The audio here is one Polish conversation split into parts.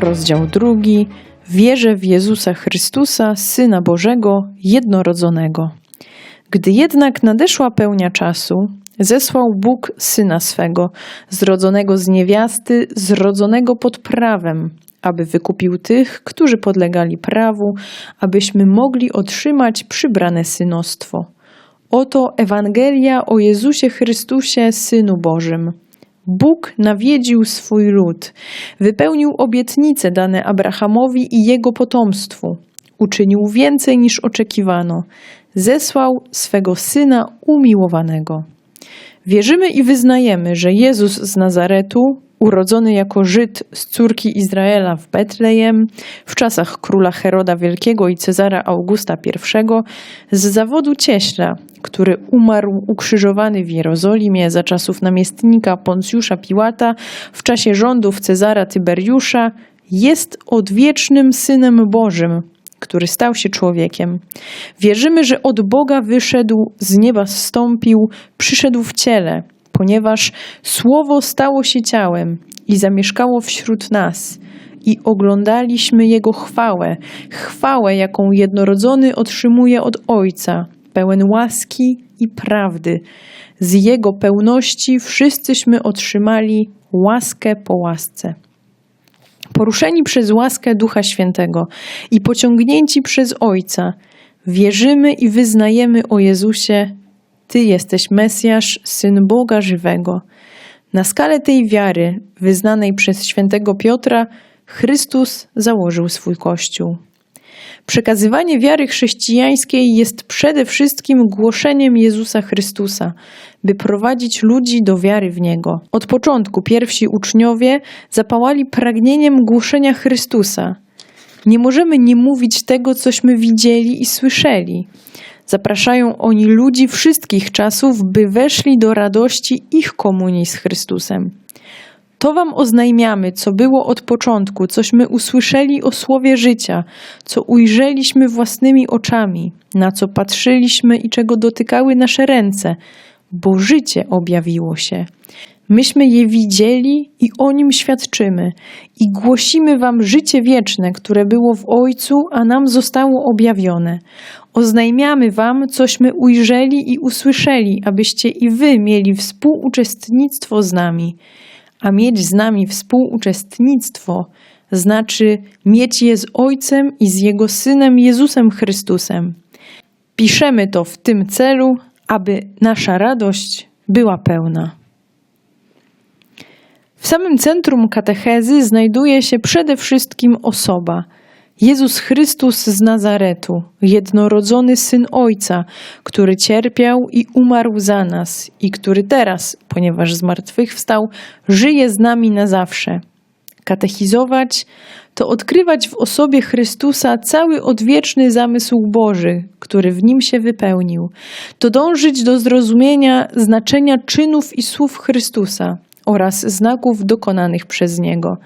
rozdział drugi. Wierzę w Jezusa Chrystusa, Syna Bożego, jednorodzonego. Gdy jednak nadeszła pełnia czasu, zesłał Bóg Syna swego, zrodzonego z niewiasty, zrodzonego pod prawem, aby wykupił tych, którzy podlegali prawu, abyśmy mogli otrzymać przybrane synostwo. Oto Ewangelia o Jezusie Chrystusie, Synu Bożym. Bóg nawiedził swój lud, wypełnił obietnice dane Abrahamowi i jego potomstwu. Uczynił więcej niż oczekiwano. Zesłał swego syna umiłowanego. Wierzymy i wyznajemy, że Jezus z Nazaretu, urodzony jako Żyd z córki Izraela w Betlejem, w czasach króla Heroda Wielkiego i Cezara Augusta I, z zawodu cieśla, który umarł ukrzyżowany w Jerozolimie za czasów namiestnika Poncjusza Piłata, w czasie rządów Cezara Tyberiusza, jest odwiecznym Synem Bożym, który stał się człowiekiem. Wierzymy, że od Boga wyszedł, z nieba zstąpił, przyszedł w ciele, ponieważ Słowo stało się ciałem i zamieszkało wśród nas. I oglądaliśmy Jego chwałę, chwałę, jaką jednorodzony otrzymuje od Ojca, pełen łaski i prawdy. Z Jego pełności wszyscyśmy otrzymali łaskę po łasce. Poruszeni przez łaskę Ducha Świętego i pociągnięci przez Ojca, wierzymy i wyznajemy o Jezusie: Ty jesteś Mesjasz, syn Boga żywego. Na skalę tej wiary, wyznanej przez świętego Piotra, Chrystus założył swój Kościół. Przekazywanie wiary chrześcijańskiej jest przede wszystkim głoszeniem Jezusa Chrystusa, by prowadzić ludzi do wiary w Niego. Od początku pierwsi uczniowie zapałali pragnieniem głoszenia Chrystusa. Nie możemy nie mówić tego, cośmy widzieli i słyszeli. Zapraszają oni ludzi wszystkich czasów, by weszli do radości ich komunii z Chrystusem. To wam oznajmiamy, co było od początku, cośmy usłyszeli o słowie życia, co ujrzeliśmy własnymi oczami, na co patrzyliśmy i czego dotykały nasze ręce, bo życie objawiło się. Myśmy je widzieli i o nim świadczymy i głosimy wam życie wieczne, które było w Ojcu, a nam zostało objawione. Oznajmiamy wam, cośmy ujrzeli i usłyszeli, abyście i wy mieli współuczestnictwo z nami. A mieć z nami współuczestnictwo znaczy mieć je z Ojcem i z Jego Synem Jezusem Chrystusem. Piszemy to w tym celu, aby nasza radość była pełna. W samym centrum katechezy znajduje się przede wszystkim osoba Jezus Chrystus z Nazaretu, jednorodzony syn Ojca, który cierpiał i umarł za nas i który teraz, ponieważ zmartwychwstał, żyje z nami na zawsze. Katechizować to odkrywać w osobie Chrystusa cały odwieczny zamysł Boży, który w nim się wypełnił. To dążyć do zrozumienia znaczenia czynów i słów Chrystusa oraz znaków dokonanych przez Niego.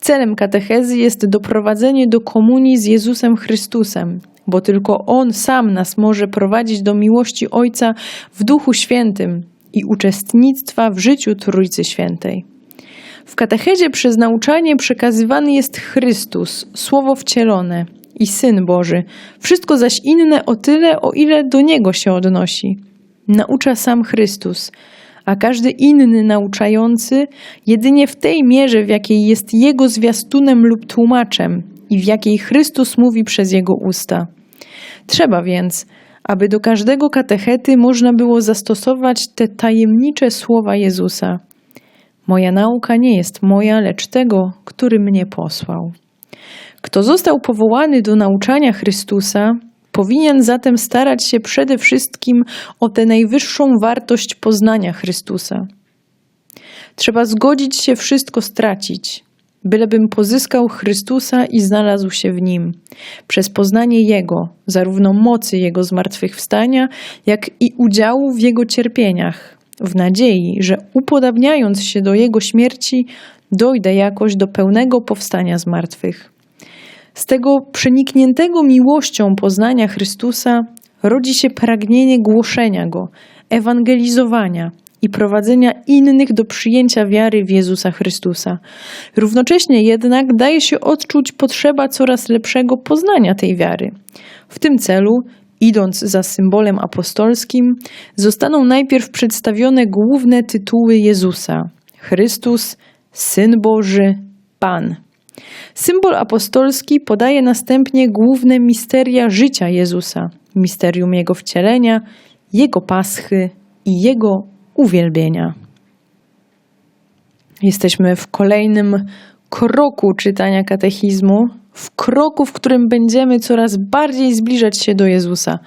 Celem katechezy jest doprowadzenie do komunii z Jezusem Chrystusem, bo tylko On sam nas może prowadzić do miłości Ojca w Duchu Świętym i uczestnictwa w życiu Trójcy Świętej. W katechezie przez nauczanie przekazywany jest Chrystus, Słowo wcielone i Syn Boży, wszystko zaś inne o tyle, o ile do Niego się odnosi. Naucza sam Chrystus, a każdy inny nauczający jedynie w tej mierze, w jakiej jest Jego zwiastunem lub tłumaczem i w jakiej Chrystus mówi przez Jego usta. Trzeba więc, aby do każdego katechety można było zastosować te tajemnicze słowa Jezusa – Moja nauka nie jest moja, lecz tego, który mnie posłał. Kto został powołany do nauczania Chrystusa, powinien zatem starać się przede wszystkim o tę najwyższą wartość poznania Chrystusa. Trzeba zgodzić się wszystko stracić, bylebym pozyskał Chrystusa i znalazł się w Nim, przez poznanie Jego, zarówno mocy Jego zmartwychwstania, jak i udziału w Jego cierpieniach, w nadziei, że upodabniając się do Jego śmierci, dojdę jakoś do pełnego powstania z martwych. Z tego przenikniętego miłością poznania Chrystusa rodzi się pragnienie głoszenia Go, ewangelizowania, i prowadzenia innych do przyjęcia wiary w Jezusa Chrystusa. Równocześnie jednak daje się odczuć potrzeba coraz lepszego poznania tej wiary. W tym celu, idąc za symbolem apostolskim, zostaną najpierw przedstawione główne tytuły Jezusa: Chrystus, Syn Boży, Pan. Symbol apostolski podaje następnie główne misteria życia Jezusa: misterium Jego wcielenia, Jego paschy i Jego uwielbienia. Jesteśmy w kolejnym kroku czytania katechizmu, w kroku, w którym będziemy coraz bardziej zbliżać się do Jezusa,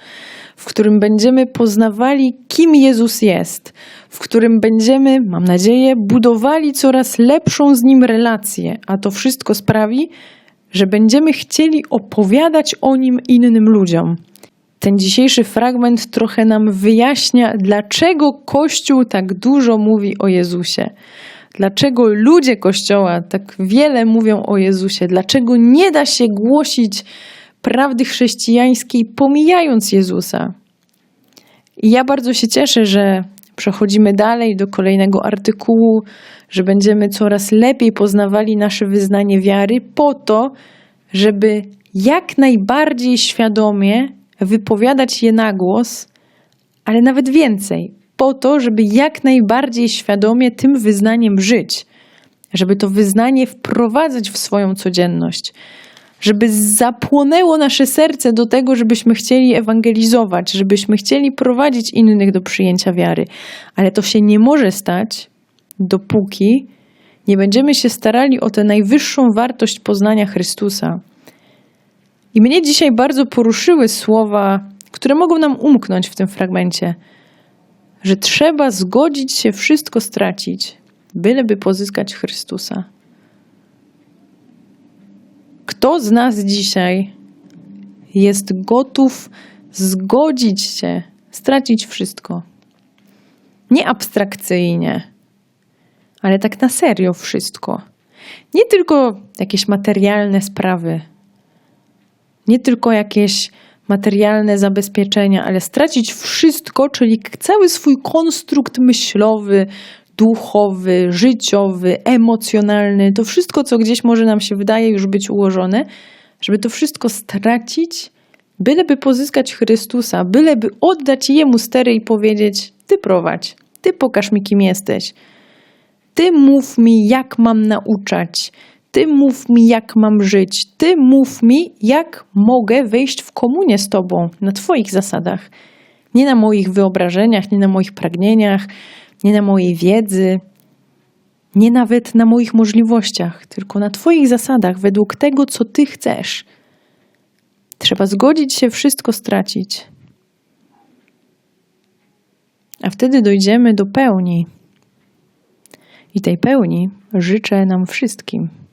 w którym będziemy poznawali, kim Jezus jest, w którym będziemy, mam nadzieję, budowali coraz lepszą z Nim relację, a to wszystko sprawi, że będziemy chcieli opowiadać o Nim innym ludziom. Ten dzisiejszy fragment trochę nam wyjaśnia, dlaczego Kościół tak dużo mówi o Jezusie. Dlaczego ludzie Kościoła tak wiele mówią o Jezusie? Dlaczego nie da się głosić prawdy chrześcijańskiej, pomijając Jezusa? I ja bardzo się cieszę, że przechodzimy dalej do kolejnego artykułu, że będziemy coraz lepiej poznawali nasze wyznanie wiary, po to, żeby jak najbardziej świadomie wypowiadać je na głos, ale nawet więcej, po to, żeby jak najbardziej świadomie tym wyznaniem żyć, żeby to wyznanie wprowadzać w swoją codzienność, żeby zapłonęło nasze serce do tego, żebyśmy chcieli ewangelizować, żebyśmy chcieli prowadzić innych do przyjęcia wiary. Ale to się nie może stać, dopóki nie będziemy się starali o tę najwyższą wartość poznania Chrystusa. I mnie dzisiaj bardzo poruszyły słowa, które mogą nam umknąć w tym fragmencie, że trzeba zgodzić się wszystko stracić, byleby pozyskać Chrystusa. Kto z nas dzisiaj jest gotów zgodzić się, stracić wszystko? Nie abstrakcyjnie, ale tak na serio wszystko. Nie tylko jakieś materialne sprawy, nie tylko jakieś materialne zabezpieczenia, ale stracić wszystko, czyli cały swój konstrukt myślowy, duchowy, życiowy, emocjonalny, to wszystko, co gdzieś może nam się wydaje już być ułożone, żeby to wszystko stracić, byleby pozyskać Chrystusa, byleby oddać Jemu stery i powiedzieć: Ty prowadź, Ty pokaż mi, kim jesteś. Ty mów mi, jak mam nauczać. Ty mów mi, jak mam żyć. Ty mów mi, jak mogę wejść w komunię z Tobą na Twoich zasadach. Nie na moich wyobrażeniach, nie na moich pragnieniach, nie na mojej wiedzy, nie nawet na moich możliwościach, tylko na Twoich zasadach, według tego, co Ty chcesz. Trzeba zgodzić się wszystko stracić. A wtedy dojdziemy do pełni. I tej pełni życzę nam wszystkim.